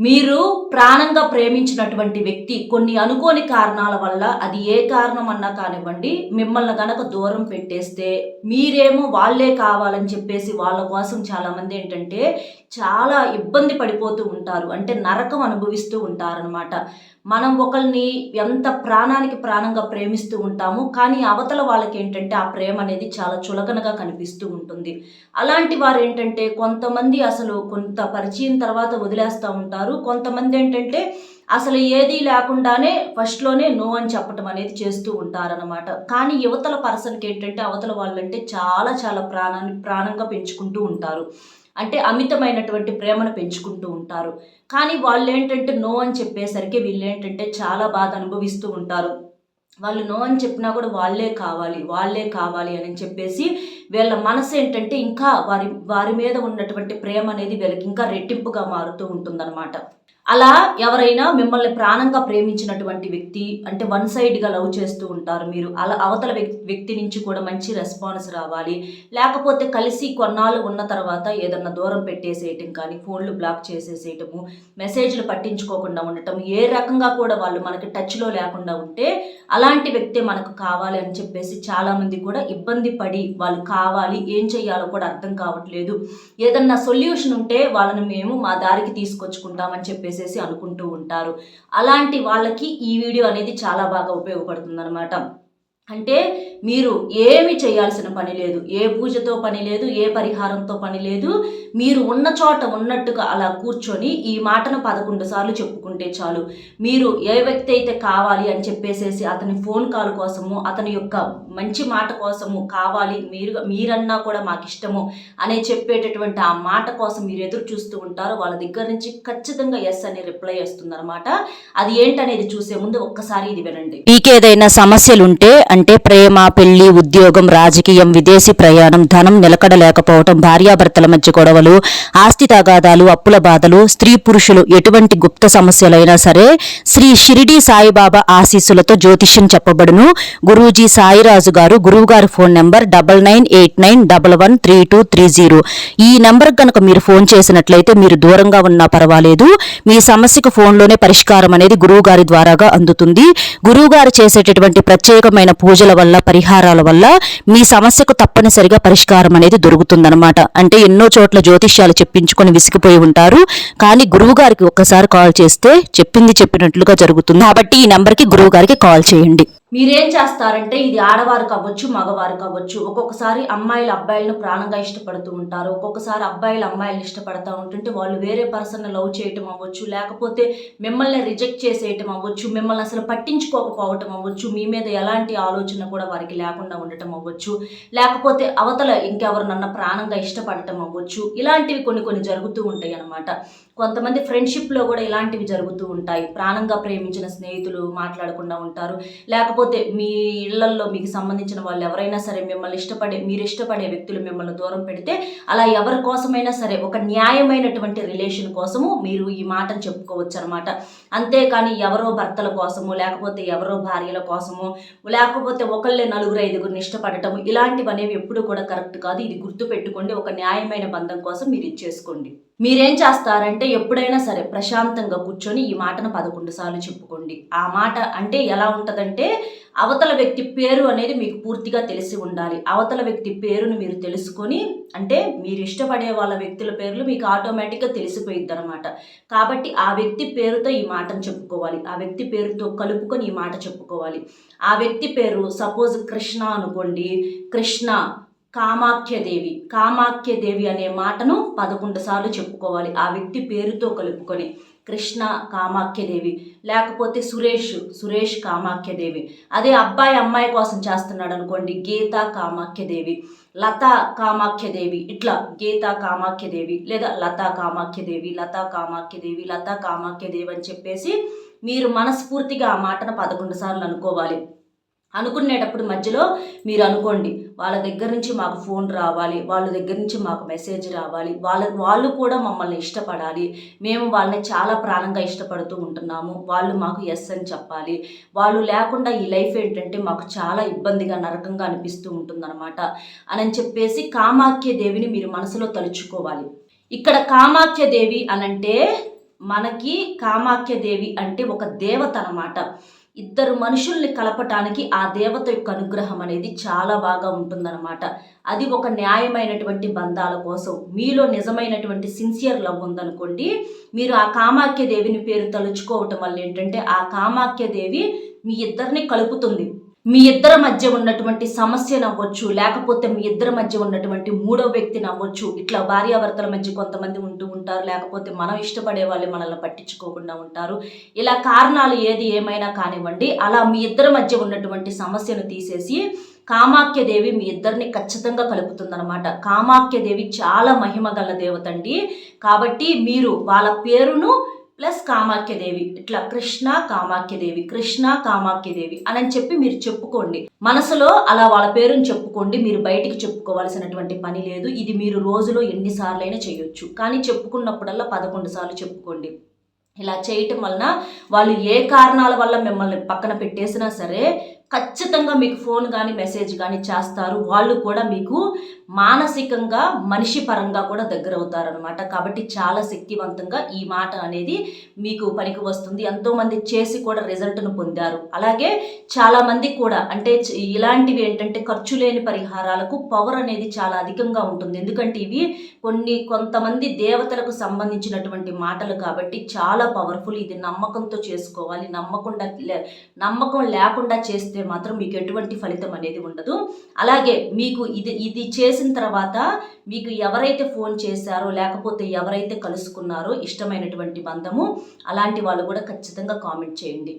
మీరు ప్రాణంగా ప్రేమించినటువంటి వ్యక్తి కొన్ని అనుకోని కారణాల వల్ల అది ఏ కారణం అన్నా కానివ్వండి మిమ్మల్ని గనక దూరం పెట్టేస్తే మీరేమో వాళ్ళే కావాలని చెప్పేసి వాళ్ళ కోసం చాలామంది ఏంటంటే చాలా ఇబ్బంది పడిపోతూ ఉంటారు. అంటే నరకం అనుభవిస్తూ ఉంటారనమాట మనం ఒకరిని ఎంత ప్రాణానికి ప్రాణంగా ప్రేమిస్తూ ఉంటామో కానీ అవతల వాళ్ళకి ఏంటంటే ఆ ప్రేమ అనేది చాలా చులకనగా కనిపిస్తూ ఉంటుంది. అలాంటి వారు ఏంటంటే కొంతమంది అసలు కొంత పరిచయం తర్వాత వదిలేస్తూ ఉంటారు. కొంతమంది ఏంటంటే అసలు ఏది లేకుండానే ఫస్ట్లోనే నో అని చెప్పటం అనేది చేస్తూ ఉంటారనమాట కానీ యువతల పర్సన్కి ఏంటంటే అవతల వాళ్ళంటే చాలా చాలా ప్రాణాన్ని ప్రాణంగా పెంచుకుంటూ ఉంటారు. అంటే అమితమైనటువంటి ప్రేమను పెంచుకుంటూ ఉంటారు. కానీ వాళ్ళు ఏంటంటే నో అని చెప్పేసరికి వీళ్ళు ఏంటంటే చాలా బాధ అనుభవిస్తూ ఉంటారు. వాళ్ళు నో అని చెప్పినా కూడా వాళ్ళే కావాలి వాళ్ళే కావాలి అని చెప్పేసి వీళ్ళ మనసు ఏంటంటే ఇంకా వారి వారి మీద ఉన్నటువంటి ప్రేమ అనేది వీళ్ళకి ఇంకా రెట్టింపుగా మారుతూ ఉంటుందన్నమాట. అలా ఎవరైనా మిమ్మల్ని ప్రాణంగా ప్రేమించినటువంటి వ్యక్తి అంటే వన్ సైడ్గా లవ్ చేస్తూ ఉంటారు. మీరు అలా అవతల వ్యక్తి వ్యక్తి నుంచి కూడా మంచి రెస్పాన్స్ రావాలి. లేకపోతే కలిసి కొన్నాళ్ళు ఉన్న తర్వాత ఏదన్నా దూరం పెట్టేసేయటం కానీ ఫోన్లు బ్లాక్ చేసేసేయటము మెసేజ్లు పట్టించుకోకుండా ఉండటం ఏ రకంగా కూడా వాళ్ళు మనకి టచ్లో లేకుండా ఉంటే అలాంటి వ్యక్తే మనకు కావాలి అని చెప్పేసి చాలామంది కూడా ఇబ్బంది పడి వాళ్ళు కావాలి ఏం చేయాలో కూడా అర్థం కావట్లేదు. ఏదన్నా సొల్యూషన్ ఉంటే వాళ్ళని మేము మా దారికి తీసుకొచ్చుకుంటామని చెప్పేసి అనుకుంటూ ఉంటారు. అలాంటి వాళ్ళకి ఈ వీడియో అనేది చాలా బాగా ఉపయోగపడుతుంది అంటే మీరు ఏమి చేయాల్సిన పని లేదు ఏ పూజతో పని లేదు ఏ పరిహారంతో పని లేదు మీరు ఉన్న చోట ఉన్నట్టుగా అలా కూర్చొని ఈ మాటను పదకొండు సార్లు చెప్పుకుంటే చాలు. మీరు ఏ వ్యక్తి అయితే కావాలి అని చెప్పేసేసి అతని ఫోన్ కాల్ కోసము అతని యొక్క మంచి మాట కోసము కావాలి మీరు మీరన్నా కూడా మాకు ఇష్టము అనే చెప్పేటటువంటి ఆ మాట కోసం మీరు ఎదురు చూస్తూ ఉంటారు వాళ్ళ దగ్గర నుంచి ఖచ్చితంగా ఎస్ అని రిప్లై చేస్తుందన్నమాట. అది ఏంటనేది చూసే ముందు ఒక్కసారి ఇది వినండి. మీకేదైనా సమస్యలుంటే అంటే ప్రేమ పెళ్ళి ఉద్యోగం రాజకీయం విదేశీ ప్రయాణం ధనం నిలకడలేకపోవటం భార్యాభర్తల మధ్య గొడవలు ఆస్తి తగాదాలు అప్పుల బాధలు స్త్రీ పురుషులు ఎటువంటి గుప్త సమస్యలైనా సరే శ్రీ షిరిడి సాయిబాబా ఆశీస్సులతో జ్యోతిష్యం చెప్పబడును. గురూజీ సాయిరాజు గారు గురువుగారి phone number double nine eight nine double one three two three zero. ఈ నెంబర్ కనుక మీరు ఫోన్ చేసినట్లయితే మీరు దూరంగా ఉన్నా పర్వాలేదు. మీ సమస్యకు ఫోన్లోనే పరిష్కారం అనేది గురువుగారి ద్వారాగా అందుతుంది. గురువుగారు చేసేటటువంటి ప్రత్యేకమైన పూజల వల్ల పరిహారాల వల్ల మీ సమస్యకు తప్పనిసరిగా పరిష్కారం అనేది దొరుకుతుందన్నమాట. అంటే ఎన్నో చోట్ల జ్యోతిష్యాలు చెప్పించుకొని విసిగిపోయి ఉంటారు. కానీ గురువు గారికి ఒక్కసారి కాల్ చేస్తే చెప్పింది చెప్పినట్లుగా జరుగుతుంది. కాబట్టి ఈ నెంబర్కి గురువు గారికి కాల్ చేయండి. మీరేం చేస్తారంటే ఇది ఆడవారు కావచ్చు మగవారు కావచ్చు ఒక్కొక్కసారి అమ్మాయిలు అబ్బాయిలను ప్రాణంగా ఇష్టపడుతూ ఉంటారు. ఒక్కొక్కసారి అబ్బాయిలు అమ్మాయిలను ఇష్టపడతా ఉంటుంటే వాళ్ళు వేరే పర్సన్ లవ్ చేయటం అవ్వచ్చు లేకపోతే మిమ్మల్ని రిజెక్ట్ చేసేయటం అవ్వచ్చు మిమ్మల్ని అసలు పట్టించుకోకపోవటం అవ్వచ్చు మీ మీద ఎలాంటి ఆలోచన కూడా వారికి లేకుండా ఉండటం అవ్వచ్చు లేకపోతే అవతల ఇంకెవరినన్నా ప్రాణంగా ఇష్టపడటం అవ్వచ్చు. ఇలాంటివి కొన్ని కొన్ని జరుగుతూ ఉంటాయి అన్నమాట. కొంతమంది ఫ్రెండ్షిప్లో కూడా ఇలాంటివి జరుగుతూ ఉంటాయి. ప్రాణంగా ప్రేమించిన స్నేహితులు మాట్లాడకుండా ఉంటారు. లేకపోతే మీ ఇళ్ళల్లో మీకు సంబంధించిన వాళ్ళు ఎవరైనా సరే మిమ్మల్ని ఇష్టపడే మీరు ఇష్టపడే వ్యక్తులు మిమ్మల్ని దూరం పెడితే అలా ఎవరి కోసమైనా సరే ఒక న్యాయమైనటువంటి రిలేషన్ కోసము మీరు ఈ మాటను చెప్పుకోవచ్చు అనమాట అంతేకాని ఎవరో భర్తల కోసము లేకపోతే ఎవరో భార్యల కోసము లేకపోతే ఒకళ్ళే నలుగురు ఐదుగురిని ఇష్టపడటము ఇలాంటివి అనేవి ఎప్పుడు కూడా కరెక్ట్ కాదు. ఇది గుర్తు పెట్టుకోండి ఒక న్యాయమైన బంధం కోసం మీరు ఇది చేసుకోండి. మీరేం చేస్తారంటే ఎప్పుడైనా సరే ప్రశాంతంగా కూర్చొని ఈ మాటను పదకొండు సార్లు చెప్పుకోండి. ఆ మాట అంటే ఎలా ఉంటుందంటే అవతల వ్యక్తి పేరు అనేది మీకు పూర్తిగా తెలిసి ఉండాలి. అవతల వ్యక్తి పేరును మీరు తెలుసుకొని అంటే మీరు ఇష్టపడే వాళ్ళ వ్యక్తుల పేర్లు మీకు ఆటోమేటిక్గా తెలిసిపోయిద్ది అనమాట కాబట్టి ఆ వ్యక్తి పేరుతో ఈ మాటను చెప్పుకోవాలి. ఆ వ్యక్తి పేరుతో కలుపుకొని ఈ మాట చెప్పుకోవాలి. ఆ వ్యక్తి పేరు సపోజ్ కృష్ణ అనుకోండి. కృష్ణ కామాఖ్యదేవి. కామాఖ్యదేవి అనే మాటను పదకొండు సార్లు చెప్పుకోవాలి. ఆ వ్యక్తి పేరుతో కలుపుకొని కృష్ణ కామాఖ్యదేవి లేకపోతే సురేష్ సురేష్ కామాఖ్యదేవి. అదే అబ్బాయి అమ్మాయి కోసం చేస్తున్నాడు అనుకోండి గీత కామాఖ్యదేవి లత కామాఖ్యదేవి ఇట్లా గీత కామాఖ్యదేవి లేదా లత కామాఖ్యదేవి లత కామాఖ్యదేవి లత కామాఖ్యదేవి అని చెప్పేసి మీరు మనస్ఫూర్తిగా ఆ మాటను పదకొండు సార్లు అనుకోవాలి. అనుకునేటప్పుడు మధ్యలో మీరు అనుకోండి వాళ్ళ దగ్గర నుంచి మాకు ఫోన్ రావాలి వాళ్ళ దగ్గర నుంచి మాకు మెసేజ్ రావాలి వాళ్ళ వాళ్ళు కూడా మమ్మల్ని ఇష్టపడాలి. మేము వాళ్ళని చాలా ప్రాణంగా ఇష్టపడుతూ ఉంటున్నాము. వాళ్ళు మాకు ఎస్ అని చెప్పాలి. వాళ్ళు లేకుండా ఈ లైఫ్ ఏంటంటే మాకు చాలా ఇబ్బందిగా నరకంగా అనిపిస్తూ ఉంటుందన్నమాట అని చెప్పేసి కామాఖ్య దేవిని మీరు మనసులో తలుచుకోవాలి. ఇక్కడ కామాఖ్య దేవి అనంటే మనకి కామాఖ్య దేవి అంటే ఒక దేవత అన్నమాట. ఇద్దరు మనుషుల్ని కలపటానికి ఆ దేవత యొక్క అనుగ్రహం అనేది చాలా బాగా ఉంటుందన్నమాట. అది ఒక న్యాయమైనటువంటి బంధాల కోసం మీలో నిజమైనటువంటి సిన్సియర్ లవ్ ఉందనుకోండి మీరు ఆ కామాఖ్య దేవిని పేరు తలుచుకోవటం వల్ల ఏంటంటే ఆ కామాఖ్య దేవి మీ ఇద్దరిని కలుపుతుంది. మీ ఇద్దరి మధ్య ఉన్నటువంటి సమస్య నవ్వచ్చు లేకపోతే మీ ఇద్దరి మధ్య ఉన్నటువంటి మూడో వ్యక్తి నవ్వచ్చు. ఇట్లా భార్యాభర్తల మధ్య కొంతమంది ఉంటూ ఉంటారు లేకపోతే మనం ఇష్టపడే వాళ్ళు మనల్ని పట్టించుకోకుండా ఉంటారు. ఇలా కారణాలు ఏది ఏమైనా కానివ్వండి అలా మీ ఇద్దరి మధ్య ఉన్నటువంటి సమస్యను తీసేసి కామాఖ్యదేవి మీ ఇద్దరిని ఖచ్చితంగా కలుపుతుందన్నమాట. కామాఖ్యదేవి చాలా మహిమ గల దేవత అండి కాబట్టి మీరు వాళ్ళ పేరును ప్లస్ కామాఖ్యదేవి ఇట్లా కృష్ణ కామాఖ్యదేవి కృష్ణ కామాఖ్యదేవి అని చెప్పి మీరు చెప్పుకోండి. మనసులో అలా వాళ్ళ పేరుని చెప్పుకోండి. మీరు బయటికి చెప్పుకోవాల్సినటువంటి పని లేదు. ఇది మీరు రోజులో ఎన్నిసార్లైనా చేయొచ్చు. కానీ చెప్పుకున్నప్పుడల్లా పదకొండు సార్లు చెప్పుకోండి. ఇలా చేయటం వలన వాళ్ళు ఏ కారణాల వల్ల మిమ్మల్ని పక్కన పెట్టేసినా సరే ఖచ్చితంగా మీకు ఫోన్ కానీ మెసేజ్ కానీ చేస్తారు. వాళ్ళు కూడా మీకు మానసికంగా మనిషి పరంగా కూడా దగ్గర అవుతారనమాట కాబట్టి చాలా శక్తివంతంగా ఈ మాట అనేది మీకు పనికి వస్తుంది. ఎంతోమంది చేసి కూడా రిజల్ట్ను పొందారు. అలాగే చాలామంది కూడా అంటే ఇలాంటివి ఏంటంటే ఖర్చు లేని పరిహారాలకు పవర్ అనేది చాలా అధికంగా ఉంటుంది. ఎందుకంటే ఇవి కొన్ని కొంతమంది దేవతలకు సంబంధించినటువంటి మాటలు కాబట్టి చాలా పవర్ఫుల్ ఇది నమ్మకంతో చేసుకోవాలి. నమ్మకుండా నమ్మకం లేకుండా చేస్తే చేస్తే మాత్రం మీకు ఎటువంటి ఫలితం అనేది ఉండదు. అలాగే మీకు ఇది ఇది చేసిన తర్వాత మీకు ఎవరైతే ఫోన్ చేశారో లేకపోతే ఎవరైతే కలుసుకున్నారో ఇష్టమైనటువంటి బంధము అలాంటి వాళ్ళు కూడా ఖచ్చితంగా కామెంట్ చేయండి.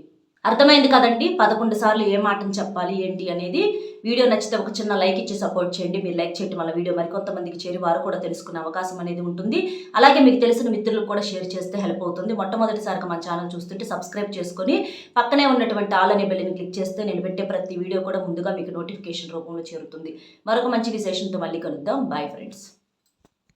అర్థమైంది కదండి? పదకొండు సార్లు ఏ మాటను చెప్పాలి ఏంటి అనేది. వీడియో నచ్చితే ఒక చిన్న లైక్ ఇచ్చి సపోర్ట్ చేయండి. మీరు లైక్ చేయడం వల్ల వీడియో మరికొంతమందికి చేరి వారు కూడా తెలుసుకునే అవకాశం అనేది ఉంటుంది. అలాగే మీకు తెలిసిన మిత్రులకు కూడా షేర్ చేస్తే హెల్ప్ అవుతుంది. మొట్టమొదటిసారిగా మన ఛానల్ చూస్తుంటే సబ్స్క్రైబ్ చేసుకుని పక్కనే ఉన్నటువంటి ఆల్ అనే బెల్ని క్లిక్ చేస్తే నేను పెట్టే ప్రతి వీడియో కూడా ముందుగా మీకు నోటిఫికేషన్ రూపంలో చేరుతుంది. మరొక మంచి విశేషంతో మళ్ళీ కలుద్దాం. Bye friends